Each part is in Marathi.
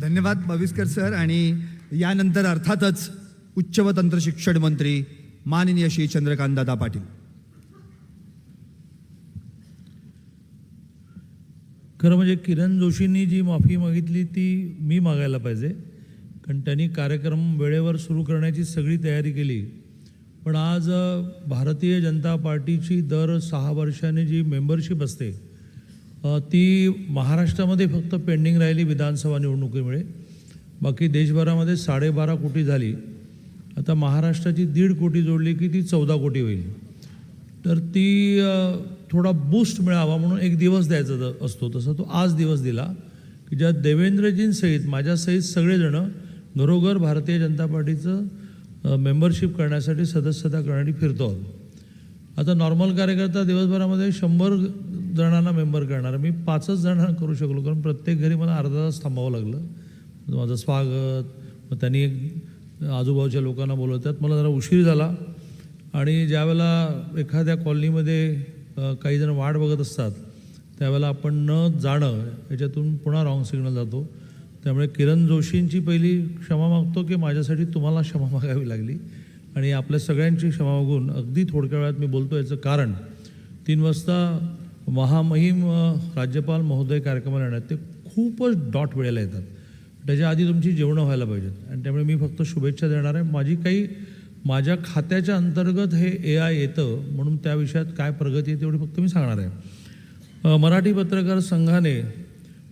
धन्यवाद बाविस्कर सर आणि यानंतर अर्थातच उच्च व तंत्र शिक्षण मंत्री माननीय श्री चंद्रकांत दादा पाटील. खरं म्हणजे किरण जोशींनी जी माफी मागितली ती मी मागायला पाहिजे. कारण त्यांनी कार्यक्रम वेळेवर सुरू करण्याची सगळी तयारी केली. पण आज भारतीय जनता पार्टीची दर सहा वर्षाने जी मेंबरशिप असते ती महाराष्ट्रामध्ये फक्त पेंडिंग राहिली विधानसभा निवडणुकीमुळे. बाकी देशभरामध्ये साडेबारा कोटी झाली. आता महाराष्ट्राची दीड कोटी जोडली की ती चौदा कोटी होईल. तर ती थोडा बूस्ट मिळावा म्हणून एक दिवस द्यायचा असतो. तसा तो आज दिवस दिला की ज्यात देवेंद्रजींसहित माझ्यासहित सगळेजणं घरोघर भारतीय जनता पार्टीचं मेंबरशिप करण्यासाठी सदस्यता करण्यासाठी फिरतो. आहोत आता नॉर्मल कार्यकर्ता दिवसभरामध्ये शंभर जणांना मेंबर करणार. मी पाचच जणांना करू शकलो कारण प्रत्येक घरी मला अर्धा तास थांबावं लागलं. माझं स्वागत मग त्यांनी एक आजूबाजूच्या लोकांना बोलवतात. मला जरा उशीर झाला. आणि ज्यावेळेला एखाद्या कॉलनीमध्ये काही जण वाट बघत असतात त्यावेळेला आपण न जाणं याच्यातून पुन्हा रॉंग सिग्नल जातो. त्यामुळे किरण जोशींची पहिली क्षमा मागतो की माझ्यासाठी तुम्हाला क्षमा मागावी लागली. आणि आपल्या सगळ्यांची क्षमा मागून अगदी थोडक्या वेळात मी बोलतो याचं कारण तीन वाजता महामहिम राज्यपाल महोदय कार्यक्रमाला येणार ते खूपच डॉट वेळेला येतात. त्याच्या आधी तुमची जेवणं व्हायला पाहिजेत. आणि त्यामुळे मी फक्त शुभेच्छा देणार आहे. माझी काही माझ्या खात्याच्या अंतर्गत हे ए आय येतं म्हणून त्या विषयात काय प्रगती आहे तेवढी फक्त मी सांगणार आहे. मराठी पत्रकार संघाने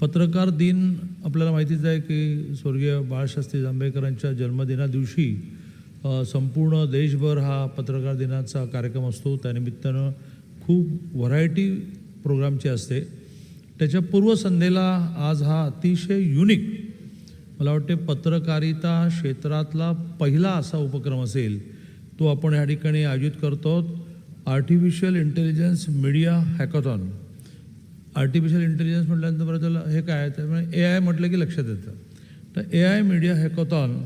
पत्रकार दिन आपल्याला माहितीच आहे की स्वर्गीय बाळशास्त्री जांभेकरांच्या जन्मदिना दिवशी संपूर्ण देशभर हा पत्रकार दिनाचा कार्यक्रम असतो. त्यानिमित्तानं खूप व्हरायटी प्रोग्रामची असते. त्याच्या पूर्वसंध्येला आज हा अतिशय युनिक मला वाटते पत्रकारिता क्षेत्रातला पहिला असा उपक्रम असेल तो आपण या ठिकाणी आयोजित करतो artificial intelligence media hackathon artificial intelligence म्हटल्यानंतर बरं त्याला हे काय आहे? त्यामुळे ए आय म्हटलं की लक्षात येतं. तर ए आय मीडिया हॅकॉथॉन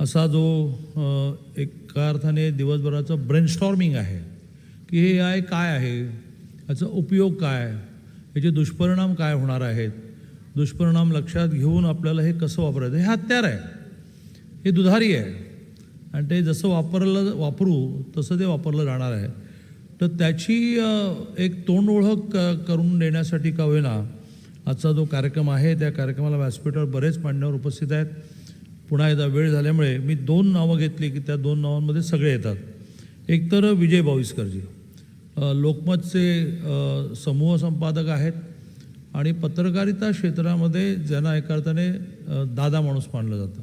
असा जो एका अर्थाने दिवसभराचं ब्रेनस्टॉर्मिंग आहे की हे ए आय काय आहे? याचा उपयोग काय? याचे दुष्परिणाम काय होणार आहेत? दुष्परिणाम लक्षात घेऊन आपल्याला हे कसं वापरायचं? हे हत्यार आहे. हे दुधारी आहे. आणि ते जसं वापरलं वापरू तसं ते वापरलं जाणार आहे. तर त्याची एक तोंड ओळख क- करून देण्यासाठी का होईना आजचा जो कार्यक्रम आहे त्या कार्यक्रमाला व्यासपीठावर बरेच मान्यवर उपस्थित आहेत. पुन्हा एकदा वेळ झाल्यामुळे मी दोन नावं घेतली की त्या दोन नावांमध्ये सगळे येतात. एक तर विजय बाविस्करजी लोकमतचे समूह संपादक आहेत आणि पत्रकारिता क्षेत्रामध्ये ज्यांना एका अर्थाने दादा माणूस मानलं जातं.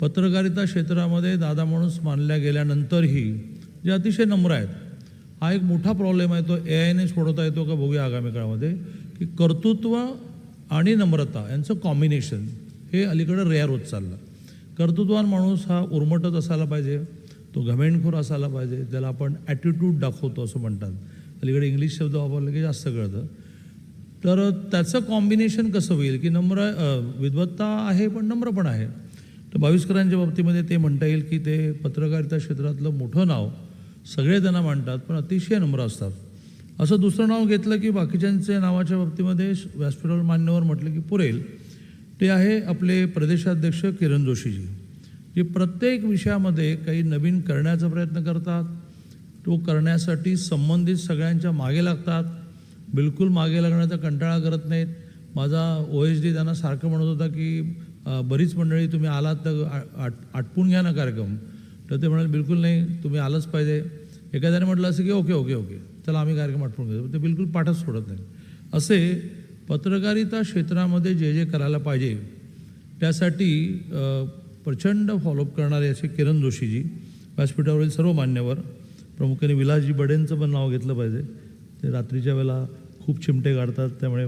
पत्रकारिता क्षेत्रामध्ये दादा माणूस मानल्या गेल्यानंतरही जे अतिशय नम्र आहेत हा एक मोठा प्रॉब्लेम आहे तो ए आयने सोडवता येतो का बघूया आगामी काळामध्ये की कर्तृत्व आणि नम्रता यांचं कॉम्बिनेशन हे अलीकडं रेअर होत चाललं. कर्तृत्वान माणूस हा उर्मटच असायला पाहिजे तो घमेंडखोर असायला पाहिजे ज्याला आपण ॲटिट्यूड दाखवतो असं म्हणतात. अलीकडे इंग्लिश शब्द वापरले की जास्त कळतं. तर त्याचं कॉम्बिनेशन कसं होईल की नम्र विद्वत्ता आहे पण नम्र पण आहे. तर बावीसकरांच्या बाबतीमध्ये ते म्हणता येईल की ते पत्रकारिता क्षेत्रातलं मोठं नाव सगळे त्यांना मांडतात पण अतिशय नम्र असतात. असं दुसरं नाव घेतलं की बाकीच्यांचे नावाच्या बाबतीमध्ये व्यासपीठावर मान्यवर म्हटलं की पुरेल. ते आहे आपले प्रदेशाध्यक्ष किरण जोशीजी. जे प्रत्येक विषयामध्ये काही नवीन करण्याचा प्रयत्न करतात तो करण्यासाठी संबंधित सगळ्यांच्या मागे लागतात बिलकुल मागे लागण्याचा कंटाळा करत नाहीत. माझा ओ एच डी त्यांना सारखं म्हणत होता की बरीच मंडळी तुम्ही आलात तर आ- आट आटपून घ्या ना कार्यक्रम. तर ते म्हणाले बिलकुल नाही तुम्ही आलंच पाहिजे. एखाद्याने म्हटलं असं की ओके ओके ओके चला आम्ही कार्यक्रम आटपून घेतो ते बिलकुल पाठच सोडत नाही असे पत्रकारिता क्षेत्रामध्ये जे जे करायला पाहिजे त्यासाठी प्रचंड फॉलोअप करणारे असे किरण जोशीजी व्यासपीठावरील सर्व मान्यवर प्रामुख्याने विलासजी बडेंचं पण नाव घेतलं पाहिजे. ते रात्रीच्या वेळेला खूप चिमटे काढतात त्यामुळे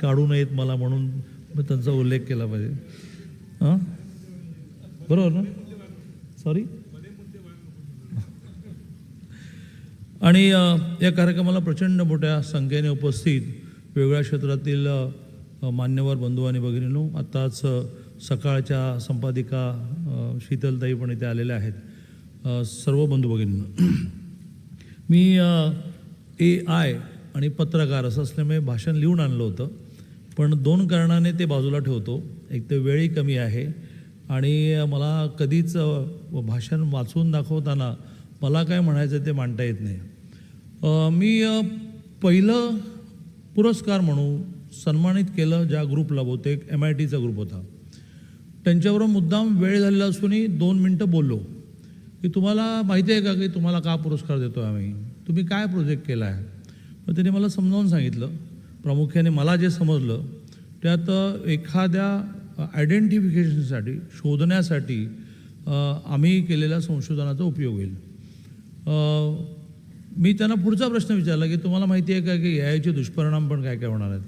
काढू नयेत मला म्हणून मी त्यांचा उल्लेख केला पाहिजे. हां बरोबर ना? सॉरी आणि या कार्यक्रमाला प्रचंड मोठ्या संख्येने उपस्थित वेगवेगळ्या क्षेत्रातील मान्यवर बंधू आणि भगिनीनो आत्ताच सकाळच्या संपादिका शीतलताई पण इथे आलेल्या आहेत. सर्व बंधू भगिनींनो मी ए आय आणि पत्रकार असं असल्यामुळे भाषण लिहून आणलं होतं. पण दोन कारणाने ते बाजूला ठेवतो. एक तर वेळही कमी आहे आणि मला कधीच भाषण वाचून दाखवताना मला काय म्हणायचं ते मांडता येत नाही. मी पहिलं पुरस्कार म्हणून सन्मानित केलं ज्या ग्रुपला बहुतेक एम आय टीचा ग्रुप होता. त्यांच्याबरोबर मुद्दाम वेळ झालेला असूनही दोन मिनटं बोललो. की तुम्हाला माहिती आहे का की तुम्हाला का पुरस्कार देतो आम्ही? तुम्ही काय प्रोजेक्ट केला आहे मग त्याने मला समजावून सांगितलं. प्रामुख्याने मला जे समजलं त्यात एखाद्या आयडेंटिफिकेशनसाठी शोधण्यासाठी आम्ही केलेल्या संशोधनाचा उपयोग होईल. मी त्यांना पुढचा प्रश्न विचारला की तुम्हाला माहिती आहे का की ए आयचे दुष्परिणाम पण काय काय होणार आहेत?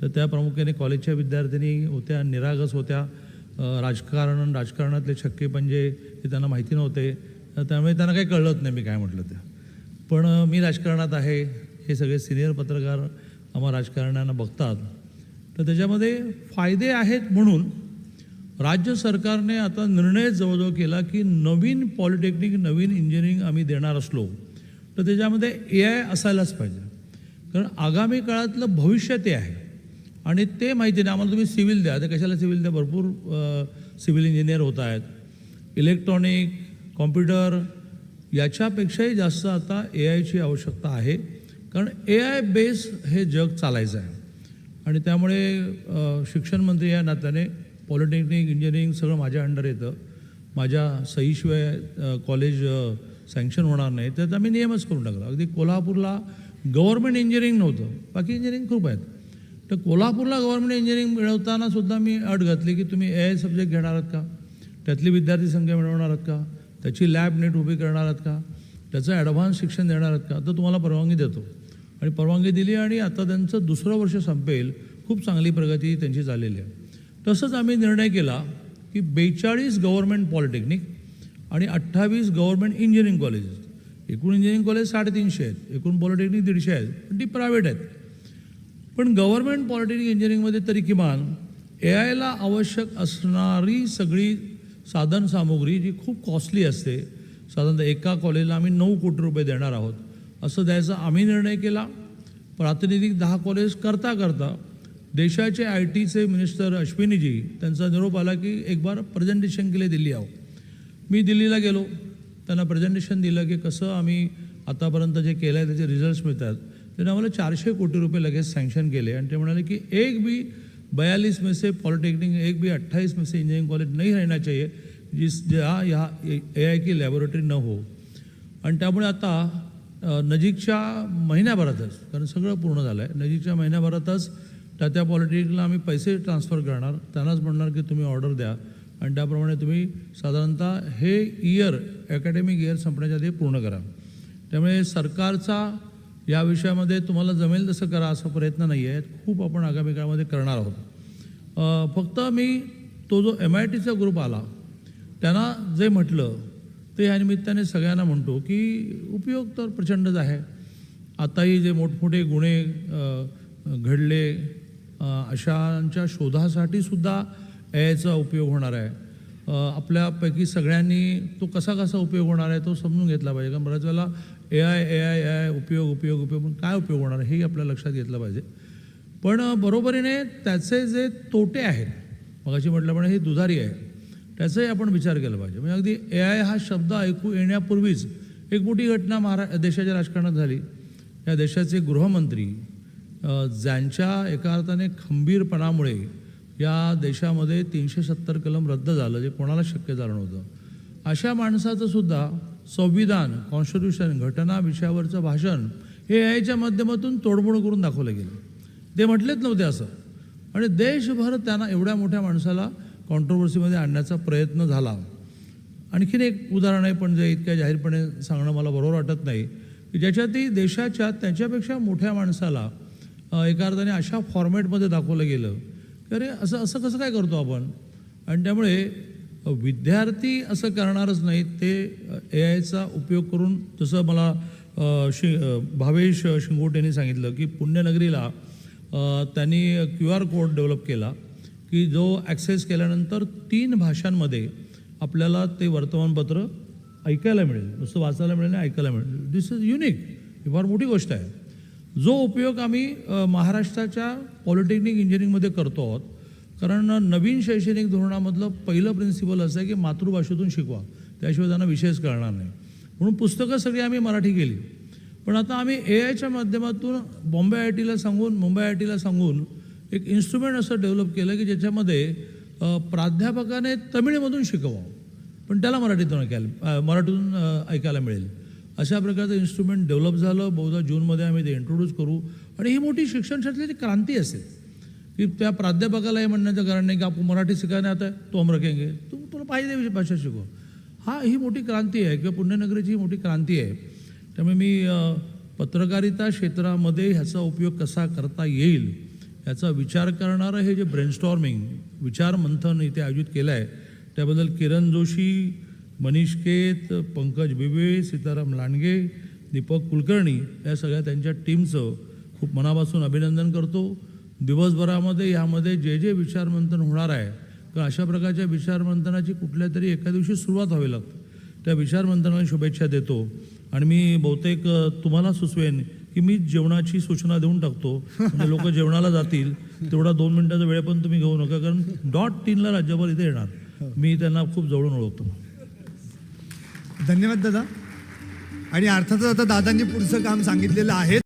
तर त्या प्रामुख्याने कॉलेजच्या विद्यार्थिनी होत्या निरागस होत्या. राजकारण राजकारणातले छक्के पंजे हे त्यांना माहिती नव्हते. तर त्यामुळे त्यांना काही कळलंच नाही मी काय म्हटलं ते. पण मी राजकारणात आहे. हे सगळे सिनियर पत्रकार आम्हा राजकारण्यांना बघतात. तर त्याच्यामध्ये फायदे आहेत म्हणून राज्य सरकारने आता निर्णय जवळजवळ केला की नवीन पॉलिटेक्निक नवीन इंजिनिअरिंग आम्ही देणार असलो. तर त्याच्यामध्ये ए आय असायलाच पाहिजे. कारण आगामी काळातलं भविष्य ते आहे. आणि ते माहिती नाही. आम्हाला तुम्ही सिव्हिल द्या. तर कशाला सिव्हिल द्या? भरपूर सिव्हिल इंजिनियर होत आहेत. इलेक्ट्रॉनिक कॉम्प्युटर याच्यापेक्षाही जास्त आता ए आयची आवश्यकता आहे. कारण ए आय बेस हे जग चालायचं आहे. आणि त्यामुळे शिक्षण मंत्री या नात्याने पॉलिटेक्निक इंजिनिअरिंग सगळं माझ्या अंडर येतं. माझ्या सहीशिवाय कॉलेज सँक्शन होणार नाही तर आम्ही नियमच करून टाकला. अगदी कोल्हापूरला गव्हर्नमेंट इंजिनिअरिंग नव्हतं. बाकी इंजिनिअरिंग खूप आहेत. तर कोल्हापूरला गव्हर्नमेंट इंजिनिअरिंग मिळवताना सुद्धा मी अट घातली की तुम्ही ए आय सब्जेक्ट घेणार आहात का? त्यातली विद्यार्थी संख्या मिळवणार आहात का? त्याची लॅब नेट उभी करणार आहात का? त्याचं ॲडव्हान्स शिक्षण देणार आहात का? तर तुम्हाला परवानगी देतो. आणि परवानगी दिली आणि आता त्यांचं दुसरं वर्ष संपेल. खूप चांगली प्रगती त्यांची झालेली आहे. तसंच आम्ही निर्णय केला की बेचाळीस गव्हर्नमेंट पॉलिटेक्निक आणि अठ्ठावीस गव्हर्नमेंट इंजिनिअरिंग कॉलेजेस एकूण इंजिनिअरिंग कॉलेज साडेतीनशे आहेत. एकूण पॉलिटेक्निक दीडशे आहेत. पण ती प्रायव्हेट आहेत. पण गव्हर्नमेंट पॉलिटेक्निक इंजिनिअरिंगमध्ये तरी किमान ए आयला आवश्यक असणारी सगळी साधनसामुग्री जी खूप कॉस्टली असते साधारणतः एका कॉलेजला आम्ही नऊ कोटी रुपये देणार आहोत असं द्यायचा आम्ही निर्णय केला. प्रातिनिधिक दहा कॉलेज करता करता देशाचे आय टीचे मिनिस्टर अश्विनीजी त्यांचा निरोप आला की एक बार प्रेझेंटेशन केले दिल्ली आहो. मी दिल्लीला गेलो. त्यांना प्रेझेंटेशन दिलं की कसं आम्ही आतापर्यंत जे केलं आहे त्याचे रिझल्ट्स मिळतात. त्याने आम्हाला चारशे कोटी रुपये लगेच सँक्शन केले. आणि ते म्हणाले की एक बी बयालीस में से पॉलिटेक्निक एक भी अट्ठाईस में से इंजीनियरिंग कॉलेज नहीं रहना चाहिए जिस जहाँ यहाँ ए आय की लॅबोरेटरी न हो. आणि त्यामुळे आता नजीकच्या महिन्याभरातच कारण सगळं पूर्ण झालं आहे नजीकच्या महिन्याभरातच त्या त्या पॉलिटेक्निकला आम्ही पैसे ट्रान्सफर करणार. त्यांनाच म्हणणार की तुम्ही ऑर्डर द्या. आणि त्याप्रमाणे तुम्ही साधारणतः हे इयर अकॅडमिक इयर संपण्याच्या आधी पूर्ण करा. त्यामुळे सरकारचा या विषयामध्ये तुम्हाला जमेल तसं करा असा प्रयत्न नाही आहे खूप आपण आगामी काळामध्ये करणार आहोत. फक्त मी तो जो एम आय टीचा ग्रुप आला त्यांना जे म्हटलं ते या निमित्ताने सगळ्यांना म्हणतो की उपयोग तर प्रचंडच आहे. आताही जे मोठमोठे गुन्हे घडले अशांच्या शोधासाठी सुद्धा याचा उपयोग होणार आहे. आपल्यापैकी सगळ्यांनी तो कसा कसा उपयोग होणार आहे तो समजून घेतला पाहिजे. कारण बऱ्याच वेळेला A I A I A I उपयोग उपयोग उपयोग पण काय उपयोग होणार आहे हेही आपल्या लक्षात घेतलं पाहिजे. पण बरोबरीने त्याचे जे तोटे आहेत मगाशी म्हटल्याप्रमाणे ही दुधारी आहे त्याचाही आपण विचार केला पाहिजे. म्हणजे अगदी ए आय हा शब्द ऐकू येण्यापूर्वीच एक मोठी घटना महारा देशाच्या राजकारणात झाली. या देशाचे गृहमंत्री ज्यांच्या एका अर्थाने खंबीरपणामुळे या देशामध्ये तीनशे सत्तर कलम रद्द झालं जे कोणाला शक्य झालं नव्हतं. अशा माणसाचं सुद्धा संविधान कॉन्स्टिट्यूशन घटना विषयावरचं भाषण हे आयच्या माध्यमातून तोडमोड करून दाखवलं गेलं. ते म्हटलेच नव्हते असं. आणि देशभर त्यांना एवढ्या मोठ्या माणसाला कॉन्ट्रोवर्सीमध्ये आणण्याचा प्रयत्न झाला. आणखीन एक उदाहरण आहे पण जे इतक्या जाहीरपणे सांगणं मला बरोबर वाटत नाही की ज्याच्यातही देशाच्या त्याच्यापेक्षा मोठ्या माणसाला एका अर्थाने अशा फॉर्मॅटमध्ये दाखवलं गेलं अरे असं असं कसं काय करतो आपण? आणि त्यामुळे विद्यार्थी असं करणारच नाहीत ते ए आयचा उपयोग करून जसं मला शि भावेश शिंगोट यांनी सांगितलं की पुण्यनगरीला त्यांनी क्यू आर कोड डेव्हलप केला की जो ॲक्सेस केल्यानंतर तीन भाषांमध्ये आपल्याला ते वर्तमानपत्र ऐकायला मिळेल. नुसतं वाचायला मिळेल आणि ऐकायला मिळेल. दिस इज युनिक ही फार मोठी गोष्ट आहे. जो उपयोग आम्ही महाराष्ट्राच्या पॉलिटेक्निक इंजिनिअरिंगमध्ये करतो आहोत कारण नवीन शैक्षणिक धोरणामधलं पहिलं प्रिन्सिपल असं आहे की मातृभाषेतून शिकवा. त्याशिवाय त्यांना विषयच कळणार नाही. म्हणून पुस्तकं सगळी आम्ही मराठी केली. पण आता आम्ही ए आयच्या माध्यमातून बॉम्बे आय टीला सांगून मुंबई आय टीला सांगून एक इन्स्ट्रुमेंट असं डेव्हलप केलं की ज्याच्यामध्ये प्राध्यापकाने तमिळमधून शिकवावं पण त्याला मराठीतून ऐकायला मराठीतून ऐकायला मिळेल. अशा प्रकारचं इन्स्ट्रुमेंट डेव्हलप झालं. बहुधा जूनमध्ये आम्ही ते इंट्रोड्यूस करू. आणि ही मोठी शिक्षण क्षेत्रातली क्रांती असेल की त्या प्राध्यापकाला हे म्हणण्याचं कारण नाही की आपण मराठी शिकायला आता तो हम रखेंगे तू तुला पाहिजे विषय भाषा शिकव. हा ही मोठी क्रांती आहे किंवा पुण्यनगरीची ही मोठी क्रांती आहे. त्यामुळे मी पत्रकारिता क्षेत्रामध्ये ह्याचा उपयोग कसा करता येईल याचा विचार करणारं हे जे ब्रेनस्टॉर्मिंग विचार मंथन इथे आयोजित केलं आहे त्याबद्दल किरण जोशी मनीष केत पंकज बिबे सीताराम लांडगे दीपक कुलकर्णी या सगळ्या त्यांच्या टीमचं खूप मनापासून अभिनंदन करतो. दिवसभरामध्ये यामध्ये जे जे विचारमंथन होणार आहे कारण अशा प्रकारच्या विचारमंथनाची कुठल्या तरी एका दिवशी सुरुवात व्हावी लागते. त्या विचारमंथनाला शुभेच्छा देतो. आणि मी बहुतेक तुम्हाला सुचवेन की मी जेवणाची सूचना देऊन टाकतो. म्हणजे लोक जेवणाला जातील तेवढा दोन मिनिटाचा वेळ पण तुम्ही घेऊ नका कारण डॉट तीनला राज्यभर इथे येणार. मी त्यांना खूप जवळून ओळखतो. धन्यवाद दादा. आणि अर्थातच आता दादांनी पुढचं काम सांगितलेलं आहे.